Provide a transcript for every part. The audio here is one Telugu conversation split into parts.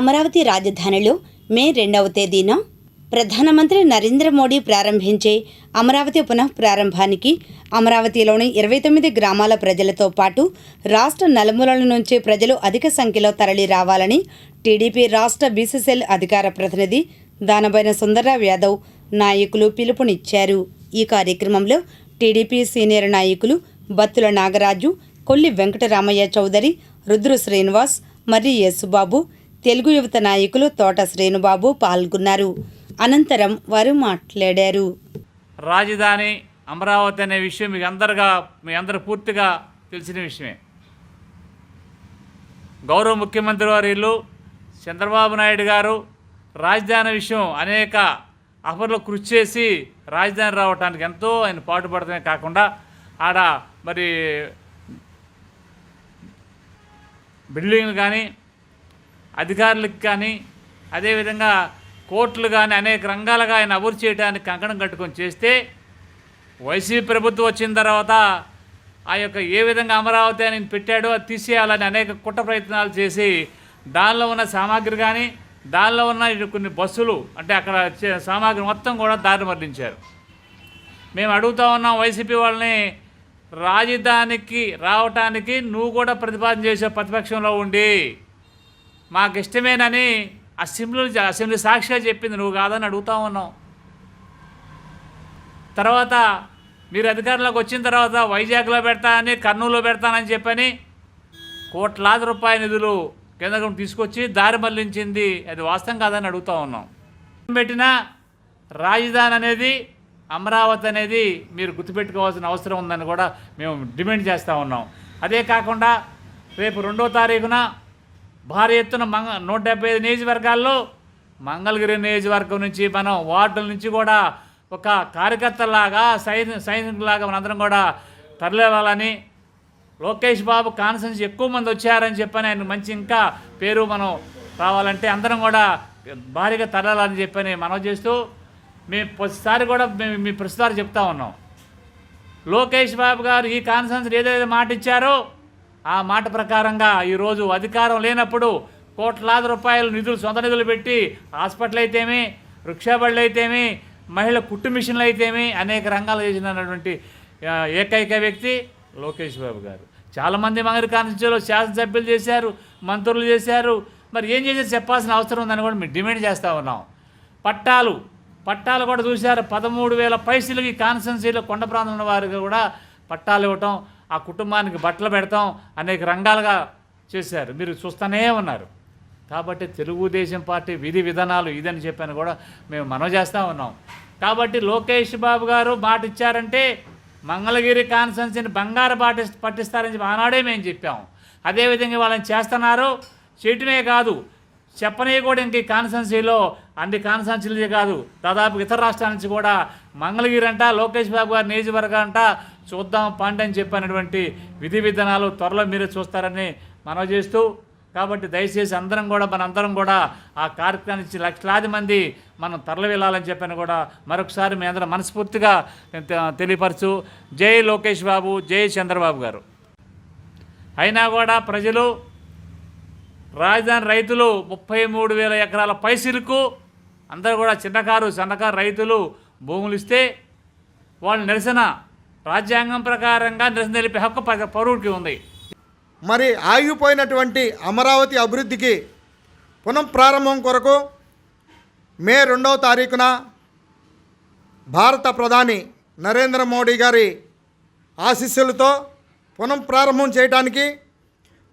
అమరావతి రాజధానిలో మే రెండవ తేదీన ప్రధానమంత్రి నరేంద్ర మోడీ ప్రారంభించే అమరావతి పునః ప్రారంభానికి అమరావతిలోని ఇరవై తొమ్మిది గ్రామాల ప్రజలతో పాటు రాష్ట్ర నలుమూలల నుంచి ప్రజలు అధిక సంఖ్యలో తరలి రావాలని టీడీపీ రాష్ట్ర బీసీసీఎల్ అధికార ప్రతినిధి దానబైన సుందరరావు యాదవ్ నాయకులు పిలుపునిచ్చారు. ఈ కార్యక్రమంలో టీడీపీ సీనియర్ నాయకులు బత్తుల నాగరాజు కొల్లి వెంకటరామయ్య చౌదరి రుద్రు శ్రీనివాస్ మర్రి యేసుబాబు తెలుగు యువత నాయకులు తోట శ్రీనుబాబు పాల్గొన్నారు. అనంతరం వారు మాట్లాడారు. రాజధాని అమరావతి అనే విషయం మీకు అందరుగా మీ అందరు పూర్తిగా తెలిసిన విషయమే. గౌరవ ముఖ్యమంత్రి వారిల్లు చంద్రబాబు నాయుడు గారు రాజధాని విషయం అనేక అఫర్లు కృషి చేసి రాజధాని రావడానికి ఎంతో ఆయన పాటుపడటమే కాకుండా ఆడ మరి బిల్డింగ్లు కానీ అధికారులకు కానీ అదేవిధంగా కోర్టులు కానీ అనేక రంగాలుగా ఆయన అభివృద్ధి చేయడానికి కంకణం కట్టుకొని చేస్తే వైసీపీ ప్రభుత్వం వచ్చిన తర్వాత ఆ యొక్క ఏ విధంగా అమరావతి అని పెట్టాడో అది తీసేయాలని అనేక కుట్ర ప్రయత్నాలు చేసి దానిలో ఉన్న సామాగ్రి కానీ దానిలో ఉన్న కొన్ని బస్సులు అంటే అక్కడ సామాగ్రి మొత్తం కూడా దారి మళ్ళించారు. మేము అడుగుతా ఉన్నాం వైసీపీ వాళ్ళని రాజధానికి రావటానికి నువ్వు కూడా ప్రతిపాదన చేసే ప్రతిపక్షంలో ఉండి మాకు ఇష్టమేనని అసెంబ్లీ అసెంబ్లీ సాక్షిగా చెప్పింది. నువ్వు కాదని అడుగుతా ఉన్నాం తర్వాత మీరు అధికారంలోకి వచ్చిన తర్వాత వైజాగ్లో పెడతానని కర్నూలులో పెడతానని చెప్పని కోట్లాది రూపాయల నిధులు కేంద్రం తీసుకొచ్చి దారి మళ్ళించింది. అది వాస్తవం కాదని అడుగుతా ఉన్నాం. పెట్టిన రాజధాని అనేది అమరావతి అనేది మీరు గుర్తుపెట్టుకోవాల్సిన అవసరం ఉందని కూడా మేము డిమాండ్ చేస్తూ ఉన్నాం. అదే కాకుండా రేపు రెండో తారీఖున భారీ ఎత్తున మంగ నూట డెబ్బై ఐదు నియోజకవర్గాల్లో మంగళగిరి నియోజకవర్గం నుంచి మనం వార్డుల నుంచి కూడా ఒక కార్యకర్తలాగా సైని సైనికులాగా మనందరం కూడా తరలివ్వాలని లోకేష్ బాబు కాన్సెన్స్ ఎక్కువ మంది వచ్చారని చెప్పని ఆయన మంచి ఇంకా పేరు మనం రావాలంటే అందరం కూడా భారీగా తరలాలని చెప్పని మనం చేస్తూ మేము ప్రతిసారి కూడా మేము మీ ప్రస్తుతాలు చెప్తా ఉన్నాం. లోకేష్ బాబు గారు ఈ కాన్ఫరెన్స్ ఏదైతే మాట ఇచ్చారో ఆ మాట ప్రకారంగా ఈరోజు అధికారం లేనప్పుడు కోట్లాది రూపాయలు నిధులు సొంత నిధులు పెట్టి హాస్పిటల్ అయితేమి రిక్షాబళ్ళు అయితేమి మహిళ కుట్టు మిషన్లు అయితేమి అనేక రంగాలు చేసినటువంటి ఏకైక వ్యక్తి లోకేష్ బాబు గారు. చాలామంది మంగరి కాన్స్టిట్యూలో శాసనసభ్యులు చేశారు మంత్రులు చేశారు. మరి ఏం చేశారు చెప్పాల్సిన అవసరం ఉందని కూడా మేము డిమాండ్ చేస్తూ ఉన్నాం. పట్టాలు పట్టాలు కూడా చూశారు. పదమూడు వేల పైసలకి కాన్సెన్సీలో కొండ ప్రాంతంలో ఉన్న వారికి కూడా పట్టాలు ఇవ్వటం ఆ కుటుంబానికి బట్టలు పెడతాం అనేక రంగాలుగా చేశారు. మీరు చూస్తూనే ఉన్నారు. కాబట్టి తెలుగుదేశం పార్టీ విధి విధానాలు ఇదని చెప్పాను కూడా మేము మనవి చేస్తూ ఉన్నాం. కాబట్టి లోకేష్ బాబు గారు మాట ఇచ్చారంటే మంగళగిరి కాన్స్టెన్సీని బంగారు పాటి పట్టిస్తారని చెప్పి ఆనాడే మేము చెప్పాము అదేవిధంగా వాళ్ళని చేస్తున్నారు. చేయటమే కాదు చెప్పనే కూడా ఇంక ఈ కాన్స్టెన్సీలో అన్ని కాన్స్టెన్సీలే కాదు. దాదాపు ఇతర రాష్ట్రాల నుంచి కూడా మంగళగిరి అంట లోకేష్ బాబు గారి నియోజకవర్గం అంట చూద్దాం పండి అని చెప్పినటువంటి విధి విధానాలు త్వరలో మీరే చూస్తారని మనవి చేస్తూ కాబట్టి దయచేసి అందరం కూడా మనందరం కూడా ఆ కార్యక్రమానికి లక్షలాది మంది మనం తరలి వెళ్ళాలని చెప్పని కూడా మరొకసారి మీ అందరం మనస్ఫూర్తిగా తెలియపరచు జై లోకేష్ బాబు జై చంద్రబాబు గారు. అయినా కూడా ప్రజలు రాజధాని రైతులు ముప్పై మూడు వేల ఎకరాల పైసలకు అందరూ కూడా చిన్నకారు సన్నకారు రైతులు భూములు ఇస్తే వాళ్ళు నిరసన రాజ్యాంగం ప్రకారంగా నిరసన తెలిపే హక్కు పరువుకి పౌరుడికి ఉంది. మరి ఆగిపోయినటువంటి అమరావతి అభివృద్ధికి పునఃప్రారంభం కొరకు మే రెండవ తారీఖున భారత ప్రధాని నరేంద్ర మోడీ గారి ఆశీస్సులతో పునఃప్రారంభం చేయడానికి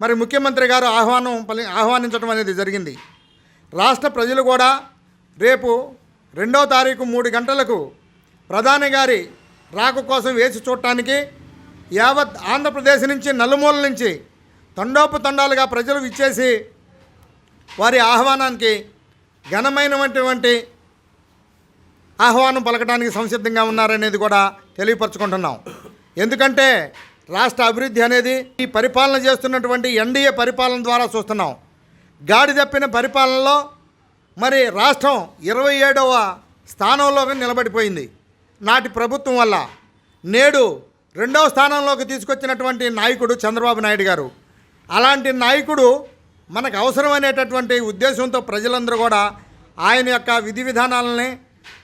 మరి ముఖ్యమంత్రి గారు ఆహ్వానం పలి ఆహ్వానించడం అనేది జరిగింది. రాష్ట్ర ప్రజలు కూడా రేపు రెండో తారీఖు మూడు గంటలకు ప్రధాని గారి రాక కోసం వేచి చూడటానికి యావత్ ఆంధ్రప్రదేశ్ నుంచి నలుమూల నుంచి తండోపు తండాలుగా ప్రజలు ఇచ్చేసి వారి ఆహ్వానానికి ఘనమైనటువంటి ఆహ్వానం పలకడానికి సంసిద్ధంగా ఉన్నారనేది కూడా తెలియపరచుకుంటున్నాం. ఎందుకంటే రాష్ట్ర అభివృద్ధి అనేది ఈ పరిపాలన చేస్తున్నటువంటి ఎన్డీఏ పరిపాలన ద్వారా చూస్తున్నాం. గాడి తప్పిన పరిపాలనలో మరి రాష్ట్రం ఇరవై ఏడవ స్థానంలో నిలబడిపోయింది. నాటి ప్రభుత్వం వల్ల నేడు రెండవ స్థానంలోకి తీసుకొచ్చినటువంటి నాయకుడు చంద్రబాబు నాయుడు గారు. అలాంటి నాయకుడు మనకు అవసరమైనటువంటి ఉద్దేశంతో ప్రజలందరూ కూడా ఆయన యొక్క విధి విధానాలని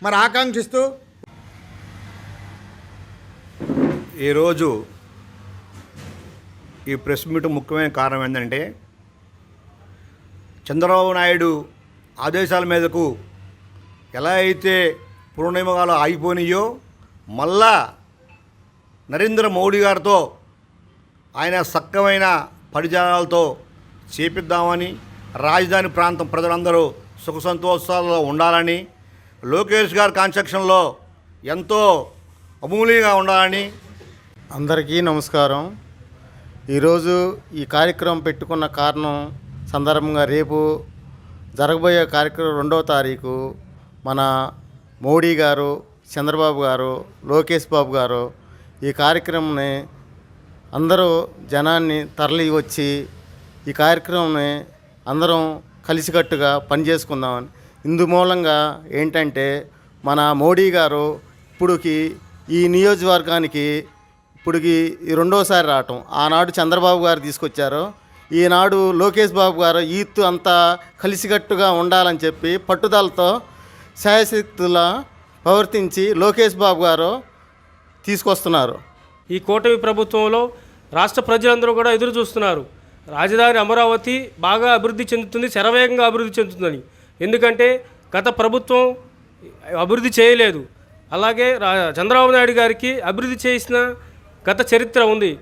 మరి ఆకాంక్షిస్తూ ఈరోజు ఈ ప్రెస్ మీట్ ముఖ్యమైన కారణం ఏంటంటే చంద్రబాబు నాయుడు ఆదేశాల మీదకు ఎలా అయితే పూర్ణిమగాలు ఆగిపోయినాయో మళ్ళా నరేంద్ర మోడీ గారితో ఆయన సక్కమైన పరిచయాలతో చేపిద్దామని రాజధాని ప్రాంతం ప్రజలందరూ సుఖ సంతోషాలలో ఉండాలని లోకేష్ గారి కాన్స్ట్రక్షన్లో ఎంతో అమూల్యంగా ఉండాలని అందరికీ నమస్కారం. ఈరోజు ఈ కార్యక్రమం పెట్టుకున్న కారణం సందర్భంగా రేపు జరగబోయే కార్యక్రమం రెండవ తారీఖు మన మోడీ గారు చంద్రబాబు గారు లోకేష్ బాబు గారు ఈ కార్యక్రమంని అందరూ జనాన్ని తరలి వచ్చి ఈ కార్యక్రమంని అందరం కలిసికట్టుగా పనిచేసుకుందామని. ఇందు మూలంగా ఏంటంటే మన మోడీ గారు ఇప్పుడుకి ఈ నియోజకవర్గానికి ఇప్పటికి రెండోసారి రావటం. ఆనాడు చంద్రబాబు గారు తీసుకొచ్చారు. ఈనాడు లోకేష్ బాబు గారు ఈత్ అంతా కలిసికట్టుగా ఉండాలని చెప్పి పట్టుదలతో శాయశక్తులా ప్రవర్తించి లోకేష్ బాబు గారు తీసుకొస్తున్నారు. ఈ కూటమి ప్రభుత్వంలో రాష్ట్ర ప్రజలందరూ కూడా ఎదురు చూస్తున్నారు. రాజధాని అమరావతి బాగా అభివృద్ధి చెందుతుంది శరవేగంగా అభివృద్ధి చెందుతుందని. ఎందుకంటే గత ప్రభుత్వం అభివృద్ధి చేయలేదు. అలాగే రా చంద్రబాబు నాయుడు గారికి అభివృద్ధి చేసిన గత చరిత్ర ఉంది.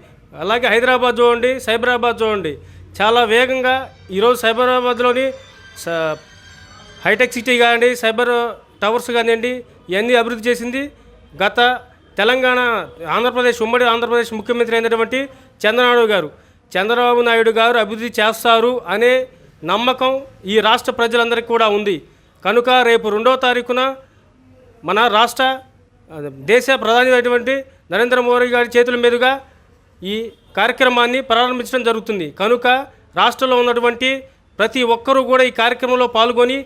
అలాగే హైదరాబాద్ చూడండి సైబరాబాద్ చూడండి. చాలా వేగంగా ఈరోజు సైబరాబాద్లోని స హైటెక్ సిటీ కానివ్వండి సైబర్ టవర్స్ కానివ్వండి ఇవన్నీ అభివృద్ధి చేసింది. గత తెలంగాణ ఆంధ్రప్రదేశ్ ఉమ్మడి ఆంధ్రప్రదేశ్ ముఖ్యమంత్రి అయినటువంటి చంద్రబాబు గారు. చంద్రబాబు నాయుడు గారు అభివృద్ధి చేస్తారు అనే నమ్మకం ఈ రాష్ట్ర ప్రజలందరికీ కూడా ఉంది. కనుక రేపు రెండో తారీఖున మన రాష్ట్ర దేశ ప్రధాని అయినటువంటి నరేంద్ర మోడీ గారి చేతుల మీదుగా ఈ కార్యక్రమాన్ని ప్రారంభించడం జరుగుతుంది. కనుక రాష్ట్రంలో ఉన్నటువంటి ప్రతి ఒక్కరూ కూడా ఈ కార్యక్రమంలో పాల్గొని